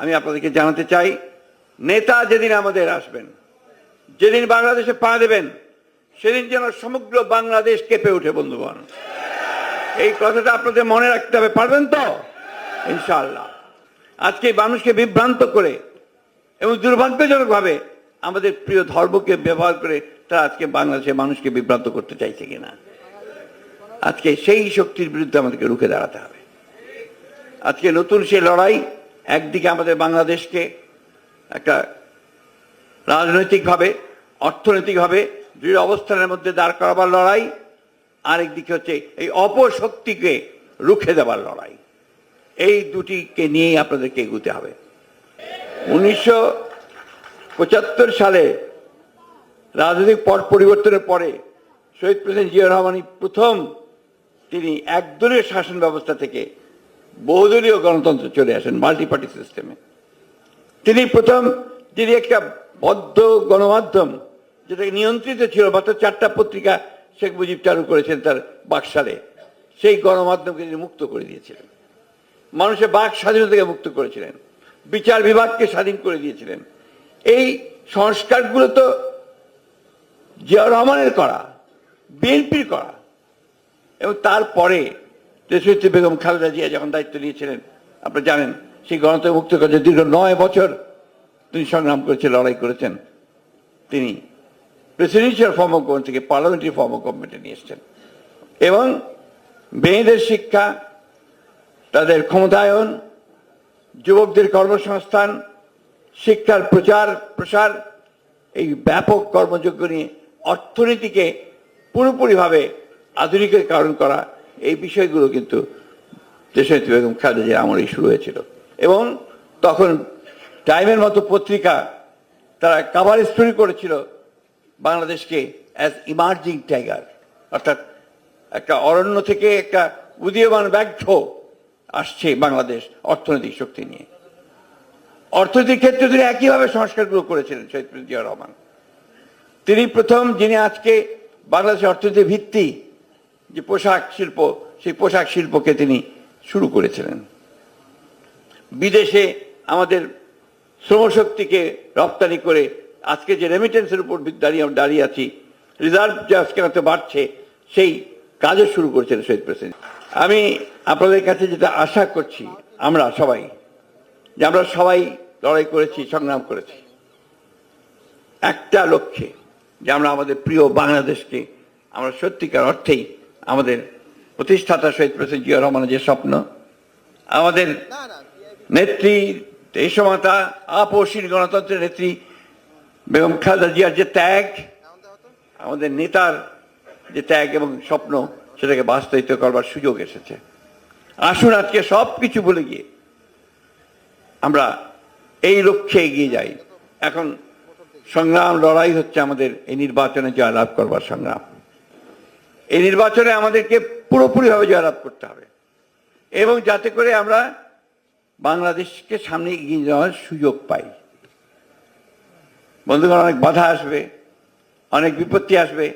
আমি আপনাদেরকে জানাতে চাই, নেতা যেদিন আমাদের আসবেন, যেদিন বাংলাদেশে পা দেবেন, সেদিন যেন সমগ্র বাংলাদেশ কেঁপে ওঠে, বন্ধুগণ। এই কথাটা আপনাদের মনে রাখতে হবে, পারবেন তো? ইনশাআল্লাহ। আজকে মানুষকে বিভ্রান্ত করে এবং দুর্ভাগ্যজনকভাবে আমাদের প্রিয় ধর্মকে ব্যবহার করে তারা আজকে বাংলাদেশের মানুষকে বিভ্রান্ত করতে চাইছে কিনা। আজকে সেই শক্তির বিরুদ্ধে আমাদেরকে রুখে দাঁড়াতে হবে। আজকে নতুন সে লড়াই একদিকে আমাদের বাংলাদেশকে একটা রাজনৈতিকভাবে, অর্থনৈতিকভাবে দৃঢ় অবস্থানের মধ্যে দাঁড় করাবার লড়াই, আরেকদিকে হচ্ছে এই অপশক্তিকে রুখে দেওয়ার লড়াই। এই দুটিকে নিয়েই আপনাদেরকে এগুতে হবে। উনিশশো পঁচাত্তর সালে রাজনৈতিক পট পরিবর্তনের পরে শহীদ প্রেসিডেন্ট জিয়া রহমানই প্রথম তিনি একদলীয় শাসন ব্যবস্থা থেকে বহুদলীয় গণতন্ত্র চলে আসেন মাল্টি পার্টি সিস্টেমে তিনি প্রথম যিনি একটা বদ্ধ গণমাধ্যম যেটাকে নিয়ন্ত্রিত ছিল, মাত্র চারটা পত্রিকা শেখ মুজিব চালু করেছেন তার বাকশালে। সেই গণমাধ্যমকে তিনি মুক্ত করে দিয়েছিলেন। মানুষের বাক স্বাধীনতাকে মুক্ত করেছিলেন। বিচার বিভাগকে স্বাধীন করে দিয়েছিলেন। এই সংস্কারগুলো তো জিয়া রহমানের করা, বিএনপির করা। এবং তারপরে দেশনেত্রী বেগম খালেদা জিয়া যখন দায়িত্ব নিয়েছিলেন আপনারা জানেন, সেই গণতন্ত্র মুক্ত কাজে দীর্ঘ নয় বছর তিনি সংগ্রাম করেছেন, লড়াই করেছেন। তিনি প্রেসিডেন্সিয়াল ফর্ম অফ গভর্নমেন্ট থেকে পার্লামেন্টারি ফর্ম অফ গভর্নমেন্টে নিয়ে এসছেন। এবং মেয়েদের শিক্ষা, তাদের ক্ষমতায়ন, যুবকদের কর্মসংস্থান, শিক্ষার প্রচার, প্রসার, এই ব্যাপক কর্মযোগ্য নিয়ে অর্থনীতিকে পুরোপুরিভাবে আধুনিকীকরণ করা, এই বিষয়গুলো কিন্তু দেশনেত্রী বেগম খালেদা আমলেই শুরু হয়েছিল। এবং তখন টাইমের মতো পত্রিকা তারা কাভার স্টোরি করেছিল বাংলাদেশকে অ্যাজ ইমার্জিং টাইগার অর্থাৎ একটা অরণ্য থেকে একটা উদীয়মান ব্যাঘ্র আসছে বাংলাদেশ অর্থনৈতিক শক্তি নিয়ে। অর্থনৈতিক ক্ষেত্রে তিনি একইভাবে সংস্কারগুলো করেছিলেন, শহীদ জিয়া রহমান। তিনি প্রথম, যিনি আজকে বাংলাদেশের অর্থনীতির ভিত্তি যে পোশাক শিল্প, সেই পোশাক শিল্পকে তিনি শুরু করেছিলেন। বিদেশে আমাদের শ্রমশক্তিকে রপ্তানি করে আজকে যে রেমিটেন্সের উপর দাঁড়িয়ে দাঁড়িয়ে আছি রিজার্ভ যে আজকে এত বাড়ছে, সেই কাজও শুরু করেছেন শহীদ প্রেসিডেন্ট। আমি আপনাদের কাছে যেটা আশা করছি, আমরা সবাই, যে আমরা সবাই লড়াই করেছি, সংগ্রাম করেছি। একটা লক্ষ্যে যে আমরা আমাদের প্রিয় বাংলাদেশকে আমরা সত্যিকার অর্থেই আমাদের প্রতিষ্ঠাতা শহীদ প্রেসিডেন্ট জিয়া রহমানের যে স্বপ্ন আমাদের নেত্রী দেশমাতা আপসীর গণতন্ত্রের নেত্রী বেগম খালেদা জিয়ার যে ত্যাগ আমাদের নেতার যে ত্যাগ এবং স্বপ্ন সেটাকে বাস্তবিত করবার সুযোগ এসেছে। আসুন আজকে সব কিছু বলে গিয়ে আমরা এই লক্ষ্যে এগিয়ে যাই। এখন সংগ্রাম লড়াই হচ্ছে আমাদের এই নির্বাচনে জয়লাভ করবার সংগ্রাম। এই নির্বাচনে আমাদেরকে পুরোপুরিভাবে জয়লাভ করতে হবে। এবং যাতে করে আমরা বাংলাদেশকে সামনে এগিয়ে যাওয়ার সুযোগ পাই। বন্ধুগণ, অনেক বাধা আসবে, অনেক বিপত্তি আসবে।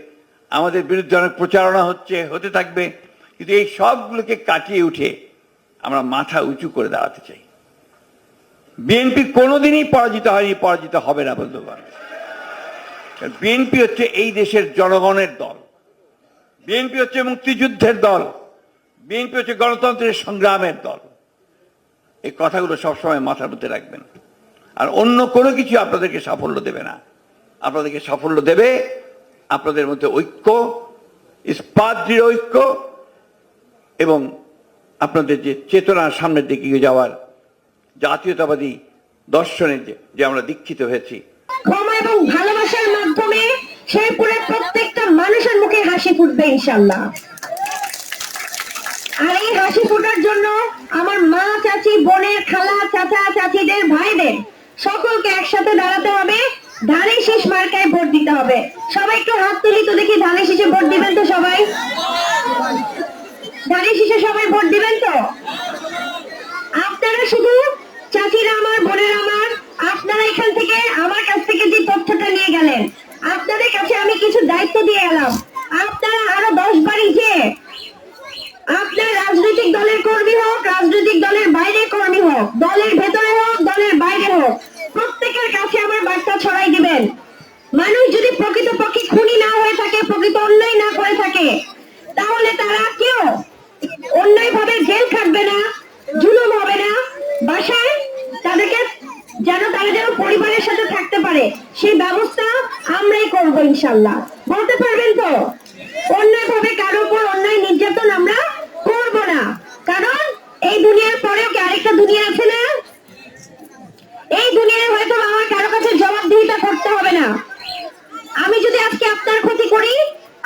আমাদের বিরুদ্ধে অনেক প্রচারণা হচ্ছে, হতে থাকবে। কিন্তু এই সবগুলোকে কাটিয়ে উঠে আমরা মাথা উঁচু করে দাঁড়াতে চাই। বিএনপি কোনোদিনই পরাজিত হয়নি, পরাজিত হবে না, বন্ধুগণ। বিএনপি হচ্ছে এই দেশের জনগণের দল। বিএনপি হচ্ছে মুক্তিযুদ্ধের দল। বিএনপি হচ্ছে গণতন্ত্রের সংগ্রামের দল। এই কথাগুলো সবসময় মাথার মধ্যে রাখবেন। আর অন্য কোনো কিছু আপনাদেরকে সাফল্য দেবে না। আপনাদেরকে সাফল্য দেবে আপনাদের মধ্যে ঐক্য, ইস্পাত, দৃঢ় ঐক্য এবং আপনাদের যে চেতনা সামনের দিকে যাওয়ার জাতীয়তাবাদী দর্শনে যে আমরা দীক্ষিত হয়েছি। ক্ষমা এবং ভালোবাসার মাধ্যমে শেরপুরের প্রত্যেকটা মানুষের মুখে হাসি ফুটবে ইনশাল্লাহ আর এই হাসি ফোটার জন্য আমার মা, চাচি, বোনের খালা, চাচা, চাচিদের, ভাইদের সকলকে একসাথে দাঁড়াতে হবে। ধানে শীষ মার্কায় ভোট দিতে হবে। সবাই একটু হাত তুলি তো দেখি ধানে শীষে ভোট দিবেন তো সবাই? ধানে শীষে সবাই ভোট দিবেন তো আপনারা শুধু চাচিরা আমার বোনেরা আমার আপনারা এখান থেকে আমার কাছ থেকে যে তথ্যটা নিয়ে গেলেন আপনাদের কাছে আমি কিছু দায়িত্ব দিয়ে গেলাম আপনারা আরও দশ বাড়ি যে আপনার রাজনৈতিক হোক রাজনৈতিক দলের বাইরে কর্মী হোক দলের ভেতরে হোক, দলের বাইরে হোক, প্রত্যেকের কাছে আমার বার্তা ছড়াই দিবেন। মানুষ যদি প্রকৃতপক্ষে খুনি না হয়ে থাকে, প্রকৃত অন্যায় না করে থাকে, তাহলে তারা কেউ অন্যায় ভাবে জেল খাটবে না, জুলুম হবে না। বাসায় তাদেরকে যেন তারা যেন পরিবারের সাথে থাকতে পারে, সেই ব্যবস্থা আমরাই করব ইনশাল্লাহ। বলতে পারবেন তো? অন্যায় ভাবে কারও উপর অন্যায় নির্যাতন আমরা করব না কারণ এই দুনিয়ার পরেও কি আরেকটা দুনিয়া আছে না এই দুনিয়ায় হয়তো আমার কারও কাছে জবাবদিহিতা করতে হবে না আমি যদি আজকে আপনার ক্ষতি করি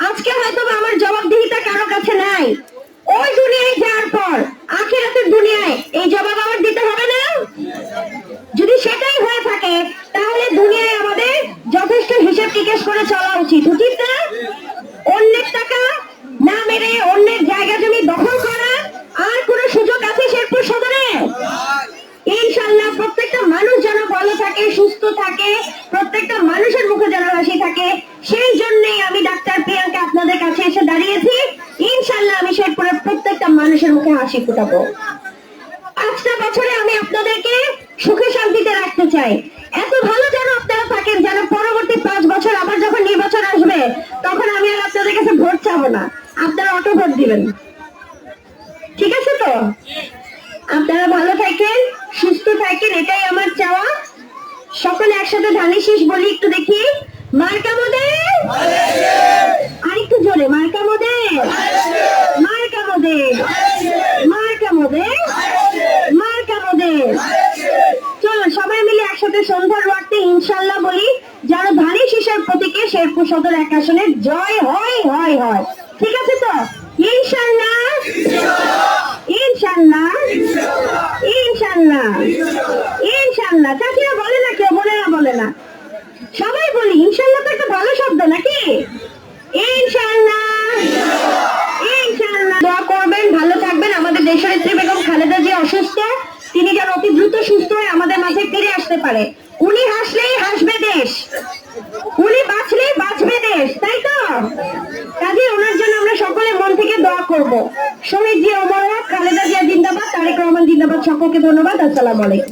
আজকে হয়তো বা আমার জবাবদিহিতা কারও কাছে নাই ওই দুনিয়ায় যাওয়ার পর আখেরাতের দুনিয়ায় এই জবাব আমার দিতে হবে না যদি সেটাই হয়ে থাকে তাহলে দুনিয়ায় আমাদের যথেষ্ট হিসেব টিকেস করে চলা উচিত উচিত না অন্যের টাকা না মেরে অন্যের জায়গা জমি দখল করা আর কোন সুযোগ আছে শেরপুর সদরে ইনশাল্লাহ প্রত্যেকটা মানুষ যেন ভালো থাকে, সুস্থ থাকে, প্রত্যেকটা মানুষের মুখে যেন হাসি থাকে, সেই জন্যই আমি ডাক্তার প্রিয়াঙ্কা আপনাদের কাছে এসে দাঁড়িয়েছি। ইনশাল্লাহ আমি শেরপুরের প্রত্যেকটা মানুষের মুখে হাসি ফুটাবো। পাঁচটা বছরে আমি আপনাদেরকে সুখে শান্তিতে রাখতে চাই। এত ভালো যেন আপনারা থাকেন যেন পরবর্তী পাঁচ বছর আবার যখন নির্বাচন আসবে, তখন আমি আর আপনাদের কাছে ভোট চাবো না। আপনারা অটো ভোট দিবেন। ঠিক আছে তো? আপনারা ভালো থাকেন, সুস্থ থাকেন, এটাই আমার চাওয়া। সকলে একসাথে ধানের শীষ বলি, একটু দেখি। মার্কা মোদের আরেকটু জোরে, মার্কা মোদের মার্কা মোদের মার্কা মোদের মার্কা মোদের চলো, সবাই মিলে একসাথে সন্ধ্যার ওয়াক্তে ইনশাল্লাহ বলি, যেন ধানের শীষের প্রতীকে শেরপুর সদর এক আসনের জয় হয় হয় হয়। ঠিক আছে তো? ইনশাল্লাহ! ইনশাল্লাহ! ইনশাল্লাহ! ইনশাল্লাহ! চাচিরা বলে না। সবাই বলি, ইনশাল্লাহ তো একটা ভালো শব্দ নাকি? করবেন, ভালো থাকবেন। আমাদের দেশনেত্রী বেগম খালেদা জি অসুস্থ। তিনি যেন অতি দ্রুত সুস্থ হয়ে আমাদের মাঝে ফিরে আসতে পারে। উনি হাসলেই হাসবে দেশ। উনি বাঁচলেই বাঁচবে দেশ, তাই তো? কাজে ওনার জন্য আমরা সকলে মন থেকে দোয়া করব। শহীদ জি অমর খালেদা জিয়া জিন্দাবাদ, তারেক রহমান জিন্দাবাদ, সকলকে ধন্যবাদ। আসসালামু আলাইকুম।